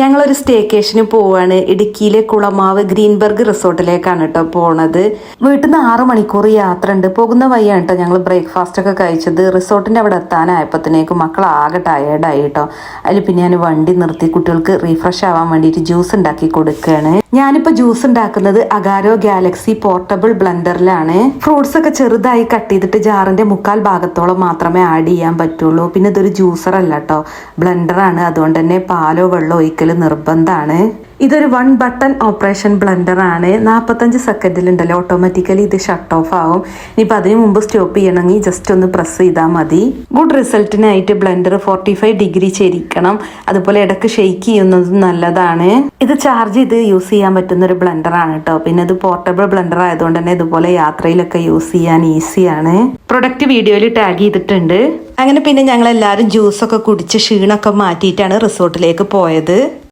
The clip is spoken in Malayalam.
ഞങ്ങളൊരു സ്റ്റേക്കേഷന് പോവാണ്. ഇടുക്കിയിലെ കുളമാവ് ഗ്രീൻബർഗ് റിസോർട്ടിലേക്കാണ് കേട്ടോ പോണത്. വീട്ടിൽ നിന്ന് ആറ് മണിക്കൂർ യാത്ര ഉണ്ട് പോകുന്ന വഴിയാണ് കേട്ടോ ഞങ്ങൾ ബ്രേക്ക്ഫാസ്റ്റ് ഒക്കെ കഴിച്ചത്. റിസോർട്ടിന്റെ അവിടെ എത്താനായപ്പോഴത്തേക്കും മക്കൾ ആകെ ടയേർഡായി കേട്ടോ അതിൽ പിന്നെ ഞാൻ വണ്ടി നിർത്തി കുട്ടികൾക്ക് റീഫ്രഷ് ആവാൻ വേണ്ടിയിട്ട് ജ്യൂസ് ഉണ്ടാക്കി കൊടുക്കുകയാണ് ഞാനിപ്പോൾ ജ്യൂസ് ഉണ്ടാക്കുന്നത് അഗാരോ ഗാലക്സി പോർട്ടബിൾ ബ്ലെൻഡറിലാണ് ഫ്രൂട്ട്സ് ഒക്കെ ചെറുതായി കട്ട് ചെയ്തിട്ട് ജാറിന്റെ മുക്കാൽ ഭാഗത്തോളം മാത്രമേ ആഡ് ചെയ്യാൻ പറ്റുള്ളൂ. പിന്നെ ഇതൊരു ജ്യൂസർ അല്ല കേട്ടോ ബ്ലെൻഡറാണ് അതുകൊണ്ട് തന്നെ പാലോ വെള്ളമോ ഒഴിക്കൽ നിർബന്ധമാണ് ഇതൊരു വൺ ബട്ടൺ ഓപ്പറേഷൻ ആണ്. നാൽപ്പത്തഞ്ച് സെക്കൻഡിലുണ്ടല്ലോ ഓട്ടോമാറ്റിക്കലി ഇത് ഷട്ട് ഓഫ് ആവും. ഇനിയിപ്പോൾ അതിന് മുമ്പ് സ്റ്റോപ്പ് ചെയ്യണമെങ്കിൽ ജസ്റ്റ് ഒന്ന് പ്രസ് ചെയ്താൽ മതി. ഗുഡ് റിസൾട്ടിനായിട്ട് ബ്ലണ്ടർ ഫോർട്ടി ഫൈവ് ഡിഗ്രി ചെരിക്കണം. അതുപോലെ ഇടയ്ക്ക് ഷെയ്ക്ക് ചെയ്യുന്നത് നല്ലതാണ്. ഇത് ചാർജ് ചെയ്ത് യൂസ് ചെയ്യാൻ പറ്റുന്ന ഒരു ബ്ലണ്ടർ ആണ് കേട്ടോ പിന്നെ ഇത് പോർട്ടബിൾ ബ്ലണ്ടർ ആയതുകൊണ്ട് തന്നെ ഇതുപോലെ യാത്രയിലൊക്കെ യൂസ് ചെയ്യാൻ ഈസിയാണ് പ്രൊഡക്റ്റ് വീഡിയോയിൽ ടാഗ് ചെയ്തിട്ടുണ്ട്. അങ്ങനെ പിന്നെ ഞങ്ങൾ എല്ലാവരും ജ്യൂസൊക്കെ കുടിച്ച് ക്ഷീണമൊക്കെ മാറ്റിയിട്ടാണ് റിസോർട്ടിലേക്ക് പോയത്.